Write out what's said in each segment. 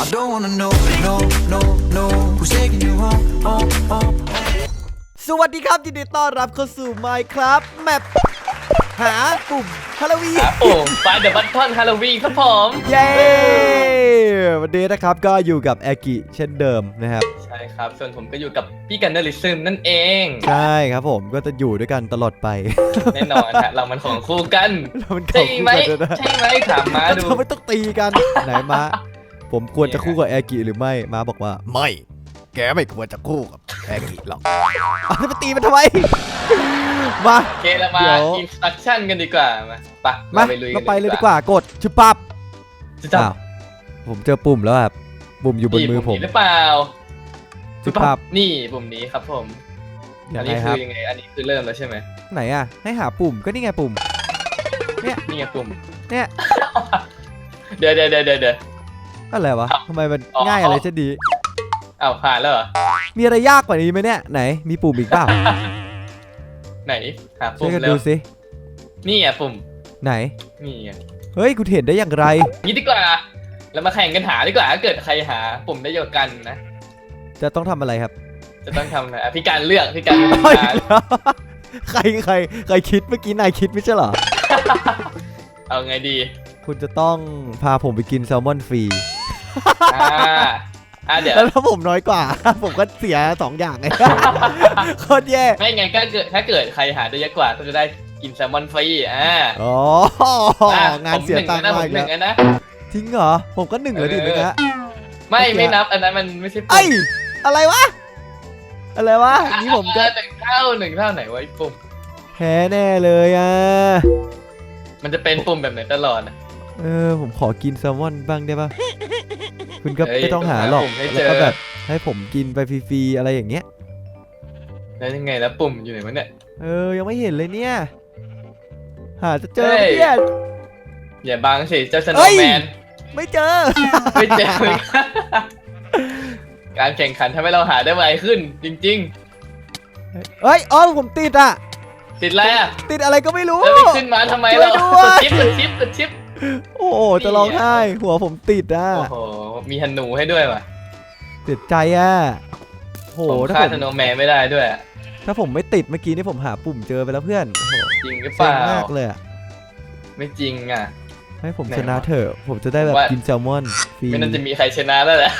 I don't wanna know, no, no, no. Who's taking you home, home, home? สวัสดีครับยินดีต้อนรับเข้าสู่ Minecraft Map หาปุ่มฮาโลวีนครับผมไฟเดอะบัตทอนฮาโลวีนครับผม เย้วันนี้นะครับก็อยู่กับแอกิเช่นเดิมนะครับ ใช่ครับ ส่วนผมก็อยู่กับพี่กันเนอริซึมนั่นเอง ใช่ครับผมก็จะอยู่ด้วยกันตลอดไป แน่นอนฮะเรามันของคู่กันแล้วมันใช่เข้าคู่ไหมกันด้วยนะ ใช่ไหมถามมาดูเราไม่ต้องตีกัน ไหนมา ผมควรจะคู่กับแอกิหรือไม่มาบอกว่า ไม่ แกไม่ควรจะคู่กับแอกิหรอกเอาจะไปตีมันทำไม มาโอเคเรามาเดี๋ยวอินสตรัคชั่นกันดีกว่ามาไปมาเราไปลุยกัเรานไปเลยดีกว่ากดชุบปับจะจับอ้าวผมเจอปุ่มแล้วครับปุ่มอยู่บนมือผมหรือเปล่าชุบปับนี่ปุ่มนี้ครับผมยัอังนไงนี้คคืรับอยังไงอันนี้คือเริ่มแล้วใช่ไหมไหนอะให้หาปุ่มก็นี่ไงปุ่มนี่ไงปุ่มเนี่ยเดี๋ยวเดี๋ยวเดี๋ยวเดี๋ยวเดี๋ยว อะไรวะอ้าวทำไมมันอ๋อง่ายอะไรจะดีอ้าวผ่านแล้วเหรอ มีอะไรยากกว่านี้ไหมเนี่ยไหนมีปุ่มอีกเปล่าไหนหาช่ปุ่วยมกันแล้ดูวสินี่ไงปุ่มไหน นี่ไงเฮ้ยคุณเห็นได้อย่างไร งี้ดีกว่าเรามาแข่งกันหาดีกว่าถ้าเกิดใครหาปุ่มได้เยอะกันนะ จะต้องทำอะไรครับจะต้องทำอะไรอะพี่การเลือกพี่การเป็นคนเฮ้ยหาใครใครใครคิดเมื่อกี้นายคิดไม่ใช่เหรอ เอาไงดี คุณจะต้องพาผมไปกินแซลมอนฟรี อ่าอ่าเดี๋ยว แล้วถ้าผมน้อยกว่า ผมก็เสียสองอย่างไง โคตรแย่ไม่ไงก็เกิดถ้าเกิดใครหาได้เยอะกว่าก็จะได้กินแซลมอนฟรีอ่าอ๋ออะงานเสียตังค์ผมมากหนึ่งแล้แล้ววนะผมหนึ่งแล้วนะจริงเหรอ ผมก็หนึ่งแล้วดิเออไม่นะไม่โอเคไม่นับอันนั้นมันไม่ใช่ปุ่มเอ้ยอะไรวะ อะไรวะนี่ผมก็หนึ่งเท่าหนึ่งเท่าไหนวะไอ้ปุ่ม แพ้แน่เลยอะ มันจะเป็นปุ่มแบบไหนตลอดนะเออผมขอกินแซลมอนบ้างได้ปะ คุณก็เฮ้ยไม่ต้องหาหรอกผมให้เจแล้วอก็แบบให้ผมกินไปฟรีๆอะไรอย่างเงี้ย แล้วยังไงแล้วปุ่มอยู่ไหนวะเนี่ย เออ ยังไม่เห็นเลยเนี่ย หาจะเจอเฮ้ไหมยเนี่ยอย่าบังสิเจ้าสโนเอ้ยว์แมน ไม่เจอ ไม่เจอ การแข่งขันทำให้เราหาได้ไวขึ้น จริงเฮ้ยอ๋อผมติดอะๆติดอะไรอะ ติดอะไรก็ไม่รู้ แล้วไปขึ้นมาทำไมเราช่กวยด้วยดชิปกดชิปกดชิป โอ้โหจะร้องไห้ หัวผมติดอะ โอ้โห มีฮันนูให้ด้วยว่ะเสียใจอะโอ้โหผมถ้าฆ่าผมสโนว์แมนไม่ได้ด้วย ถ้าผมไม่ติดเมื่อกี้นี่ผมหาปุ่มเจอไปแล้วเพื่อนโอ้โหจริงหรือเปเซ็งล่ามากเลยอะไม่จริงอะ ให้ผมไหนชนะวะเถอะ ผมจะได้แบบว่ากินแซลมอนฟรีไม่น่าจะมีใครชนะแล้วแหละ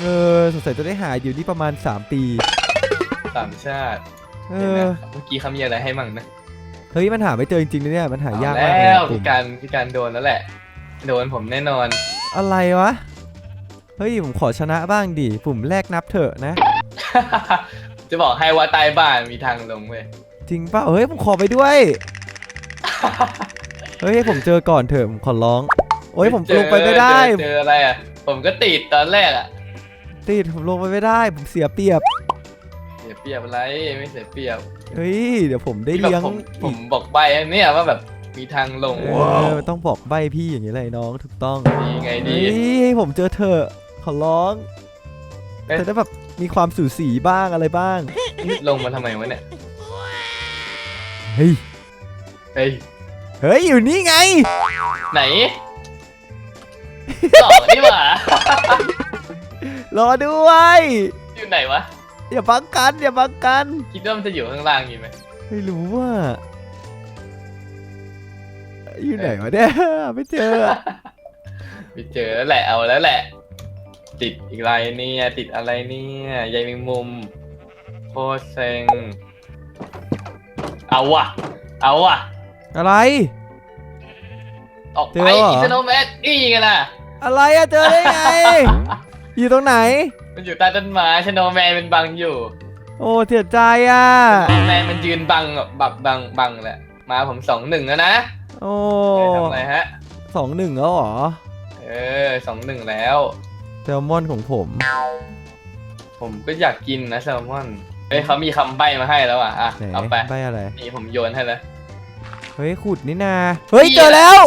เออสงสัยจะได้หาอยู่นี่ประมาณ 3 ปี สามชาติเอเห็นไหมอเมื่อกี้เขามีอะไรให้มั่งนะ เฮ้ยมันหาไม่เจอจริงๆนะเนี่ยมันหายากเอมากเลยแล้วอะปุ่พี่มการพี่การโดนแล้วแหละ โดนผมแน่นอน อะไรวะเฮ้ยผมขอชนะบ้างดิปุ่มแรกนับเถอะนะ จะบอกให้ว่าใต้บ้านมีทางลงเว้ยจริงเปล่าเฮ้ยผมขอไปด้วย เฮ้ยให้ผมเจอก่อนเถอะผมขอร้อง โอ้ยผมเจอลงไปไม่ได้ เจอเจออะไรอะ ผมก็ติดตอนแรกอะ ติดผมลงไปไม่ได้ ผมเสียเปรียบ เสียเปรียบอะไรไม่เสียเปรียบเฮ้ยเดี๋ยวผมได้ที่แบบเลี้ยงผมผอีมกบอกใบอันเนี่ยว่าแบบมีทางลงเออต้องบอกใบพี่อย่างนี้เลยน้องถูกต้องดีไงเฮ้ดียให้ผมเจอเถอะขอร้องเอ๊ะจะได้แบบมีความสูสีบ้างอะไรบ้างลงมาทำไมวะเนี่ยเฮ้ยเฮ้ยเฮ้ยอยู่นี่ไง ไหนสองนี่หว่า รอด้วย อยู่ไหนวะ อย่าบังกันอย่าบังกันคิดว่ามันจะอยู่ข้างล่างอยู่ไหมไม่รู้ว่า อยู่ไหนวะเนี่ยไม่เจอไปเจอแล้วแหละเอาแล้วแหละ ติดอีกไรเนี่ยติดอะไรเนี่ยใยแมงมุมโคตรเซ็งเอาว่ะ เอาว่ะ อะไร ออกเจไปอเหรออีสโนแมนอีกันน่ะอะไรอะเจอได้ไง อยู่ตรงไหน มันอยู่ใต้ต้นไม้ชโนแมนเป็นบังอยู่โอ้เสียใจอะ ชโนแมนมันยืนบังอะบักบังบังแหละมาผมสองหนึ่งแล้วนะโอ้เอ้ยทำอะไรฮะ สองหนึ่งแล้วเหรอเออสองหนึ่งแล้ว แซลมอนของผม ผมก็อยากกินนะแซลมอนเฮ้ยเขามีคำใบ้มาให้แล้วอะอะไหนเอาไปใบอะไร นี่ผมโยนให้แล้ว เฮ้ยขุดนี่นา เฮ้ย เจอแล้ว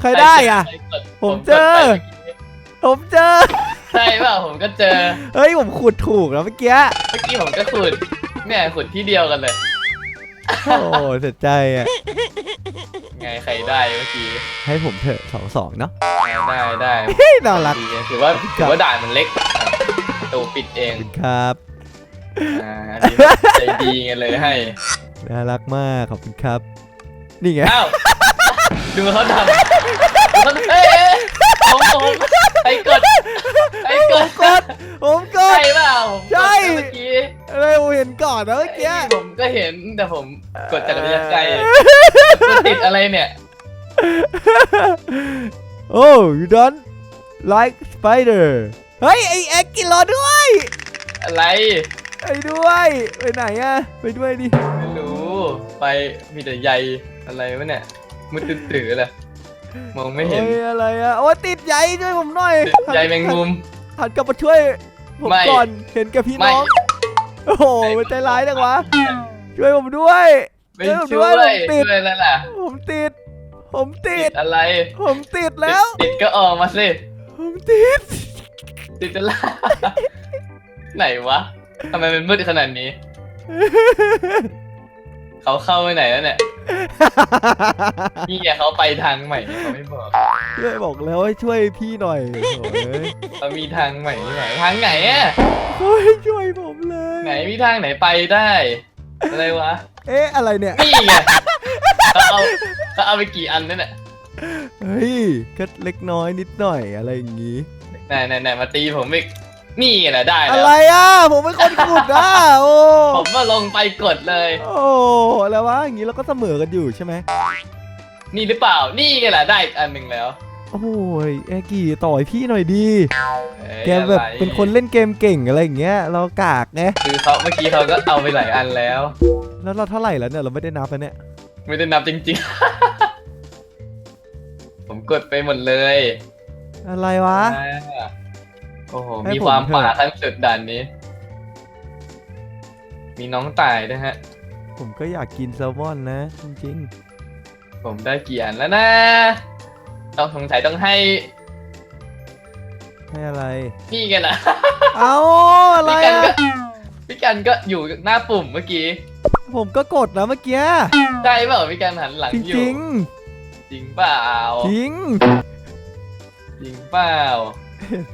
ใครได้อะ ใครกดผมเจอกดไปเมื่อกี้ผมเจอ ใช่เปล่าผมก็เจอ เฮ้ยผมขุดถูกแล้วเมื่อกี้ เมื่อกี้ผมก็ขุด เนี่ยขุดที่เดียวกันเลย โอ้เสียใจอะ ไงใครได้เมื่อกี้ให้ผมเถอะสองสองเนาะได้ได้เฮ้ยน่ารัก ดีถือว่าถือว่าด่านมันเล็กประตูปิดเองขอบคุณครับ อ่าดีใจดีไงเลยให้ น่ารักมาก ขอบคุณครับ นี่ไง อ้าว ดูเขาทำดูเขาเอ้ยเอ้ย ผมผมไอ้กดไอ้กดกดผมกใช่ดเปล่าผมกดใช่เมื่อกี้อะไรผมเห็นก่อนนะเมื่อกี้ผมก็เห็นแต่ผมกดจากระยะไกลมันติดอะไรเนี่ย โอ้ you don't like spider เฮ้ย ไอแอ็กกินรอด้วยอะไรไปด้วย ไปไหนอะไปด้วยดิ ไม่รู้ ไปมีแต่ใยอะไรวะเนี่ยมืดตื้อๆเลย มองไม่เห็นโอ้ยอะไรอะโอ้ยติดใยช่วยผมหน่อยใยแมงมุมหันกลับมาช่วยผมไม่ก่อนเห็นกับพี่ไม่น้องโอ้โหไม่มันใจร้ายจังวะช่วยผมด้วยไม่เออช่วยด้วยผมติดช่วยแล้วล่ะผมติด ผมติติดดอะไร ผมติดแล้ว ติดก็ออกมาสิผมติด ติดจะล่าไหนวะทำไมมันมืดขนาดนี้ เขาเข้าไปไหนแล้วเนี่ย นี่ไงเขาไปทางใหม่เขาไม่บอกช่วยบอกแล้วให้ช่วยพี่หน่อยโอ้ยเขามีทางใหม่ที่ไหนทางไหนอะโอ้ยช่วยผมเลย ไหนมีทางไหนไปได้ อะไรวะ เอ๊ะอะไรเนี่ย นี่ไงเขาเอาเขาเอาไปกี่อันนั่นแหละเฮ้ยก็เล็กน้อยนิดหน่อยอะไรอย่างงี้ ไหนไหนไหนมาตีผมอีก นี่ไงแหละได้อะแล้ว ไรอะ ผมเป็นคนขุดอะโอ้ผมมาลงไปกดเลย โอ้อะไรวะอย่างงี้เราก็เสมอกันอยู่ใช่ไหมนี่หรือเปล่า นี่ไงแหละได้อีกอันหนึ่งแล้วโอ้ยแอร์กี่ต่อยพี่หน่อยดีเอ้ยแกแบบอะไรเป็นคนเล่นเกมเก่งอะไรอย่างเงี้ย เรากากไงคือเขาเมื่อกี้เขาก็เอาไปหลายอันแล้ว แล้วเราเท่าไหร่แล้วเนี่ยเราไม่ได้นับแล้วเนี่ยไม่ได้นับจริงๆ ผมกดไปหมดเลยอะไรวะ อ่า โอ้โห ให้มีผมความเถอะ ป่าทั้งสุดด่านนี้ มีน้องตายด้วยฮะ ผมก็อยากกินแซลมอนนะ จริงผมได้กี่อันแล้วนะ ต้องสงสัยต้องให้ๆ ให้อะไร พี่กันนะ เอาอะไรพี่กันอะก็พี่กันก็อยู่หน้าปุ่มเมื่อกี้ ผมก็กดนะเมื่อกี้ ได้เปล่าพี่กันหันหลังจอยู่ ริงจริงเปล่า ๆจริง จริงเปล่า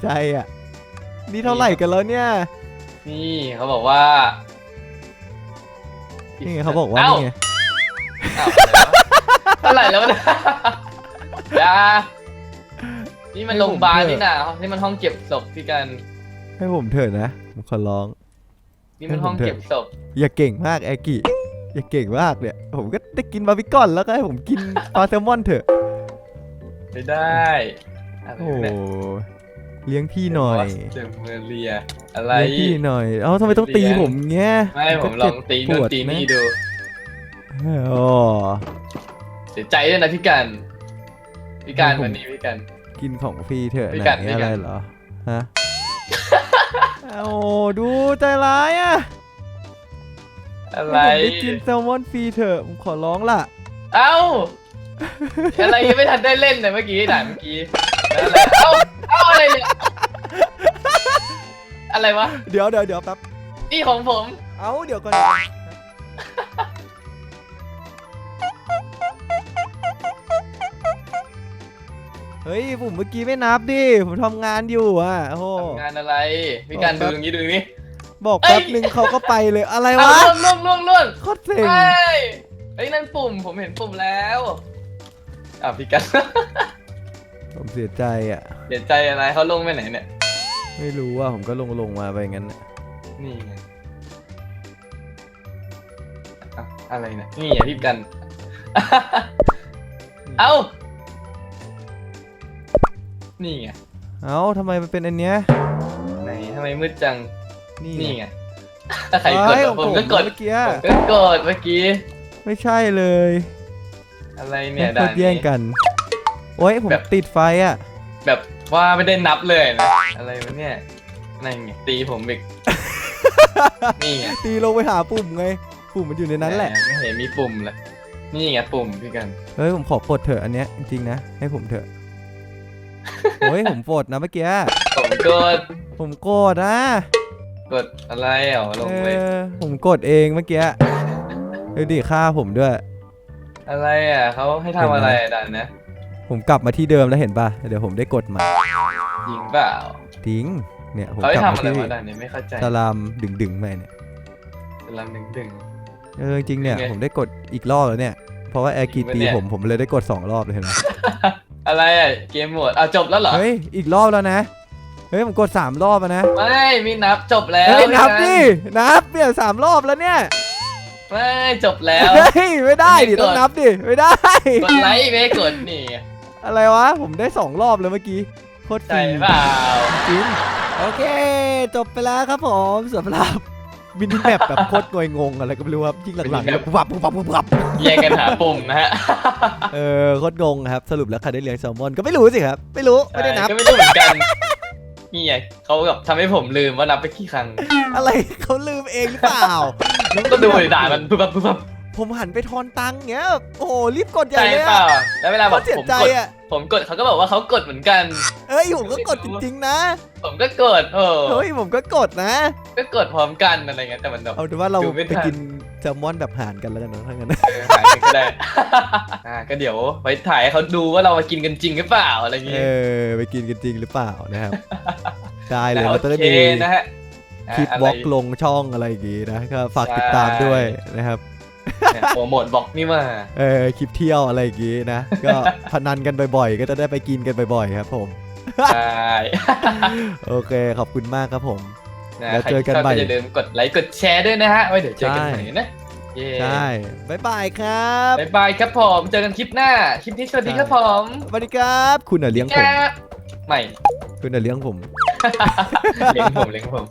ใจอะ นี่เท่าไหร่กันแล้วเนี่ย นี่เขาบอกว่านี่ไงเขาบอกว่าอ้นี่ไงอ้าวเท่าไหร่แล้ววะเนี่ยอยานี่มันโรงพยาบาลนี่นะนี่มันห้องเก็บศพพี่กัน ให้ผมเถอะนะผมขอร้อง นี่มันห้องเก็บศพ อย่าเก่งมากแอร์กิอย่าเก่งมากเนี่ย ผมก็ได้กินบาร์บีคอนแล้วก็ให้ผมกินปลาแซลมอนเถอะ ไม่ได้อะไรโอ้ เนี่ยเลี้ยงพี่หน่อยเจมเมเรียอะไร เลี้ยงพี่หน่อย เอ้าทำไมต้องตีผมเงี้ยไม่ผมลองตีนู่นตีนี่ดูโอ้เสียใจด้วยนะพี่กันพี่กันวันนี้พี่กัน กินของฟรีเถอะพี่ไหกันนพี่อะกัไรนเหรอ ฮะ โอ้ดูใจร้ายอะอะไรให้ผมได้กินแซลมอนฟรีเถอะผมขอร้องล่ะ เอ้า อะไรยังไม่ทันได้เล่นเลยเมื่อกี้ด่านเมื่อกี้แล้วอะไรเอ้า เอ้าอะไรเนี่ย อะไรวะ เดี๋ยวเดี๋ยวเดี๋ยวแป๊บ นี่ของผม เอ้าเดี๋ยวก่อนเดี๋ยวก่อน เฮ้ยผมเมื่อกี้ไม่นับดิ ผมทำงานอยู่อะ โอ้โห ทำงานอะไรพี่กันดูอย่างนี้ดูอย่างนี้ บอกเอ้ยแป๊บหนึ่งเขาก็ไปเลยอะไรเอาวะล่วงล่วงล่วงล่วงโคตรเซ็ง เฮ้ยเฮ้ยนั่นปุ่ม ผมเห็นปุ่มแล้วอะพี่กัน ผมเสียใจอะ เสียใจอะไรเขาลงไปไหนเนี่ย ไม่รู้ว่าผมก็ลงลงมาไปงั้นน่ะนี่ไงอะอะไรเนี่ยนี่ไงพี่กัน เอ้า นี่ไงเอ้าทำไมมันเป็นอันเนี้ยไหนทำไมมืดจัง นี่นี่ไง ถ้าใครกดเอ้ยอะผมก็กดเมื่อกี้ผมก็กดเมื่อกี้ ไม่ใช่เลยอะไรเนี่ยกด่าดนแย่งนี้กัน โอ้ยผมแบบ ติดไฟอะ แบบ ว่าไม่ได้นับเลยนะอะไรวะเนี่ยนั่นไงตีผมอีกนี่ไงตีลงไปหาปุ่มไง ปุ่มมันอยู่ในนั้นแหละ ไม่เห็นมีปุ่มเลย นี่ไงปุ่มพี่กัน เฮ้ยผมขอปลดเถอะอันเนี้ยจริงๆนะ ให้ผมเถอะโอ้ยผมปลดนะเมื่อกี้ ผมกด ผมโกรธนะ กดอะไรอะลงเอไปอผมกดเองเมื่อกี้ดูดิฆ่าผมด้วย อะไรอะเขาให้ทำอะไรอะด่านนะ ผมกลับมาที่เดิมแล้วเห็นป่ะ เดี๋ยวผมได้กดใหม่ยิงเปล่าทิ้งเนี่ยผมเขาให้กลับทำมาอะไรที่วะด่านนี้ไม่เข้าใจสลามดึงดึงๆไปเนี่ยสลัมดึงดึง เออจริงเนี่ยเป็นไงผมได้กดอีกรอบแล้วเนี่ย เพราะว่าแอร์กีจริงปะเนี่ยตีผมผมเลยได้กดสองรอบเลยเห็นไหมอะไรอะเกมหมดเอาจบแล้วเหรอ เฮ้ยอีกรอบแล้วนะ เฮ้ยผมกดสามรอบแล้วนะ ไม่มีนับจบแล้วเฮ้ยนับไม่ดินับเนี่ยสามรอบแล้วเนี่ยไม่จบแล้ว เฮ้ยไม่ได้ดิไม่กดต้องนับดิไม่ได้ กดไลค์ไม่กดนี่ อะไรวะ ผมได้สองรอบแล้วเมื่อกี้โคตรฟใช่รีเปล่าจริงโอเค จบไปแล้วครับผมสำหรับมินิแมปแบบโคตรงอยงงอะไรก็ไม่รู้ครับยิ่งหลังๆแบบปับปับปับปับ แย่งกันหาปุ่มนะฮะเออโคตรงงครับ สรุปแล้วใครได้เลี้ยงแซลมอนก็ไม่รู้สิครับ ไม่รู้ ไม่ได้นับ ก็ไม่รู้เหมือนกันนี่ไงเขาแบบทำให้ผมลืมว่านับไปกี่ครั้งอะไรเขาลืมเองหรือเปล่า ก็ดูเลยด่ามันปุ๊บปั๊บปุ๊บปั๊บ ผมหันไปทอนตังค์เงี้ย โอ้โหรีบกดใหญ่ใช่เลยเปล่า อะแล้วเวลาโคแบตบรเสียผมใจกด อะผมกดเขาก็บอกว่าเขากดเหมือนกัน เอ้ยผมก็กดจริงๆนะผมก็กดโอ้เฮ้ยผมก็กดนะ ก็กดพร้อมกันอะไรเงี้ยแต่มันแบบ เอาดูว่าเราดูไม่ทันไปกินแซลมอนแบบหารกันแล้วกันนะถ้างั้น เออหายไปก็ได้ อ่าก็เดี๋ยวไว้ถ่ายให้เขาดูว่าเรามากินกันจริงหรือเปล่าอะไรเอเงี้ยอไปกินกันจริงหรือเปล่านะครับ ได้เลยแต่เราจะได้โอเคมีนะฮะคลิปอะบล็อกอะไรลงช่องอะไรอย่างงี้นะก็ฝากใช่ติดตามด้วยนะครับเนี่ย โปรโมทบอกนี่มาเออคลิปเที่ยวอะไรอย่างงี้นะ ก็พนันกันบ่อยๆ ก็จะได้ไปกินกันบ่อยๆครับผมใช่โอเคขอบคุณมากครับผม นะแล้วใครเจอกันชอบใหม่ อย่าลืมกดไลค์กดแชร์ด้วยนะฮะไว้เดี๋ยวเจอกันใช่ใหม่นะเย้ใช่บ๊ายบายครับบ๊ายบายครับผมเจอกันคลิปหน้าคลิปนี้สวัสดีครับผมสวัสดีครับ คุณน่ะเลี้ยงคผมรับไม่คุณน่ะเลี้ยงผม เลี้ยงผมเลี้ยงผม